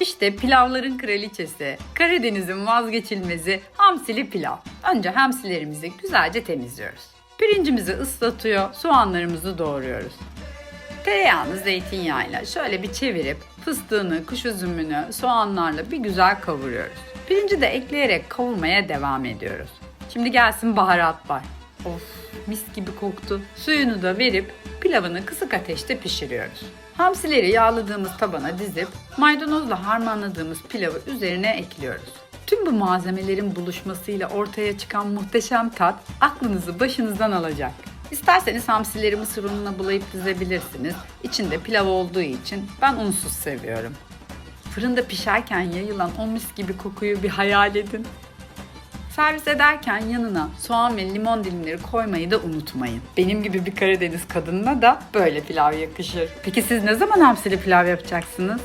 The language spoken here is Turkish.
İşte pilavların kraliçesi, Karadeniz'in vazgeçilmezi hamsili pilav. Önce hamsilerimizi güzelce temizliyoruz. Pirincimizi ıslatıyor, soğanlarımızı doğruyoruz. Tereyağını zeytinyağıyla şöyle bir çevirip fıstığını, kuş üzümünü soğanlarla bir güzel kavuruyoruz. Pirinci de ekleyerek kavurmaya devam ediyoruz. Şimdi gelsin baharatlar. Of mis gibi koktu. Suyunu da verip pilavını kısık ateşte pişiriyoruz. Hamsileri yağladığımız tabana dizip maydanozla harmanladığımız pilavı üzerine ekliyoruz. Tüm bu malzemelerin buluşmasıyla ortaya çıkan muhteşem tat aklınızı başınızdan alacak. İsterseniz hamsileri mısır ununa bulayıp dizebilirsiniz. İçinde pilav olduğu için ben unsuz seviyorum. Fırında pişerken yayılan o mis gibi kokuyu bir hayal edin. Servis ederken yanına soğan ve limon dilimleri koymayı da unutmayın. Benim gibi bir Karadeniz kadınına da böyle pilav yakışır. Peki siz ne zaman hamsili pilav yapacaksınız?